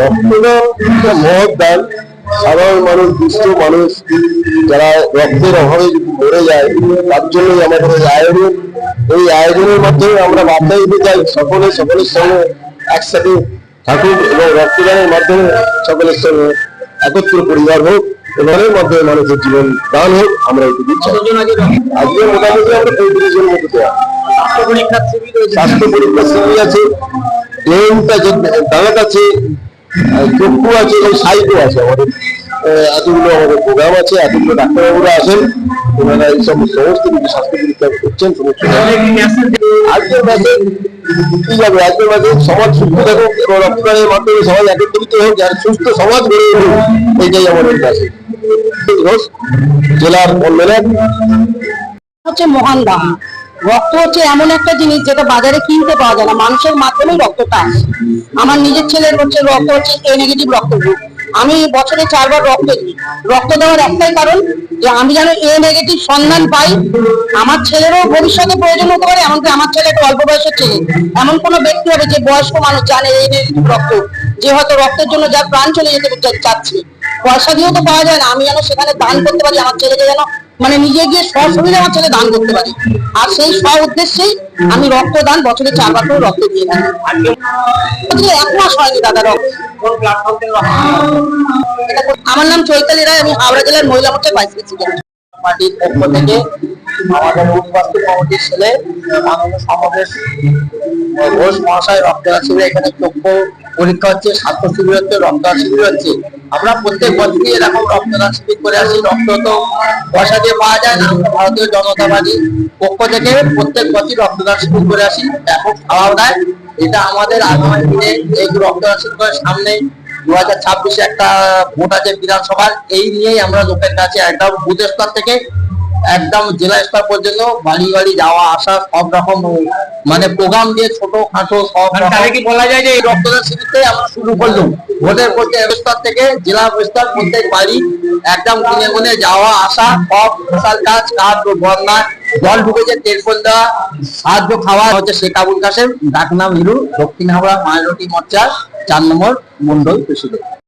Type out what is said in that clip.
রক্তদান একটা মহৎ দান সাধারণ মানুষ দুস্থ মানুষ যারা রক্তের অভাবে মরে যায় তার জন্যই আমাদের এই আয়োজন। এই আয়োজনের মাধ্যমে আমরা বার্তা দিতে চাই সকলে সকলের সঙ্গে একসাথে থাকুক এবং রক্তদানের মাধ্যমে সকলের সঙ্গে একত্র পরিবার হোক এবারের মাধ্যমে মানুষের জীবন দান হোক আমরা এটুকু চাই। আজকে মোটামুটি আমরা পঁয়ত্রিশ জন মতো দেওয়া স্বাস্থ্য পরীক্ষা শিবির আছে। ডাক্তারবাবুরা আছেন সমস্ত স্বাস্থ্য আজকের মাসে কি যাবে? আজকের মাসে সমাজ সুস্থ থাকুক, এবং রক্তদানের মাধ্যমে সমাজ একত্রিত হোক, যার সুস্থ সমাজ গড়ে উঠুক এইটাই আমাদের কাছে জেলার কনভেনার হচ্ছে মহান রক্ত হচ্ছে এমন একটা জিনিস যেটা বাজারে কিনতে পাওয়া যায় না। মানুষের মাধ্যমেই রক্তটা আসে আমার নিজের ছেলের হচ্ছে রক্ত হচ্ছে এ নেগেটিভ রক্ত গ্রুপ আমি বছরে চারবার রক্ত দিই। রক্ত দেওয়ার একটাই কারণ যে আমি যেন এ নেগেটিভ সন্ধান পাই, আমার ছেলেরও ভবিষ্যতে প্রয়োজন হতে পারে, এমনকি আমার ছেলে একটা অল্প বয়সের ছেলে। এমন কোনো ব্যক্তি হবে যে বয়স্ক মানুষ জানে এ নেগেটিভ রক্ত। যে হয়তো রক্তের জন্য যার প্রাণ চলে যেতে চাচ্ছে। পয়সা দিয়েও তো পাওয়া যায় না। আমি যেন সেখানে দান করতে পারি আমার ছেলেকে যেন। মানে নিজে গিয়ে সব সশরীরে আমার ছেলে দান করতে পারি। আর সেই স্ব উদ্দেশ্যেই আমি রক্তদান বছরে চারবার করে রক্ত দিয়ে থাকি। এক মাস হয়নি দাদা রক্ত। আমার নাম চৈতালি রায়, আমি হাওড়া জেলার মহিলা মোর্চার ভাইস প্রেসিডেন্ট। পার্টির পক্ষ থেকে আমাদের উদ্বাস্তু কমিটির ছেলে, মাননীয় সমাবেশ ঘোষ মহাশয় রক্তদান শিবির এখানে চক্ষু পরীক্ষা হচ্ছে, স্বাস্থ্য শিবির হচ্ছে, রক্তদান শিবির হচ্ছে। আমরা প্রত্যেক বছরই এরকম রক্তদান শিবির করে আসি। রক্ত তো পয়সা দিয়ে পাওয়া যায় না ভারতীয় জনতাবাদী পক্ষ থেকে প্রত্যেক বছর রক্তদান শিবির করে আসি। ব্যাপক খাওয়া দেয় এটা আমাদের আগামী দিনে এই রক্তদান শিবির সামনে দু হাজার ছাব্বিশে একটা ভোট আছে বিধানসভার, এই নিয়েই আমরা লোকের কাছে একদম বুথ স্তর থেকে একদম জেলা স্তর পর্যন্ত বাড়ি বাড়ি যাওয়া আসা সব রকম মানে প্রোগ্রাম দিয়ে ছোট খাটো সব তাহলে কি বলা যায় যে এই রক্তদান শিবিরতে আমরা শুরু করলাম? ভোটের প্রত্যেক স্তর থেকে জেলা স্তর প্রত্যেক বাড়ি একদম গুনে গুনে যাওয়া আসা সব সোশ্যাল কাজ কাজ বন্যা জল ঢুকেছে টেলিফোন দেওয়া সাহায্য খাওয়া হচ্ছে শেখ আবুল কাসেম ডাকনাম হিরু দক্ষিণ হাওড়া মাইনরিটি মোর্চার চার নম্বর মন্ডল প্রেসিডেন্ট।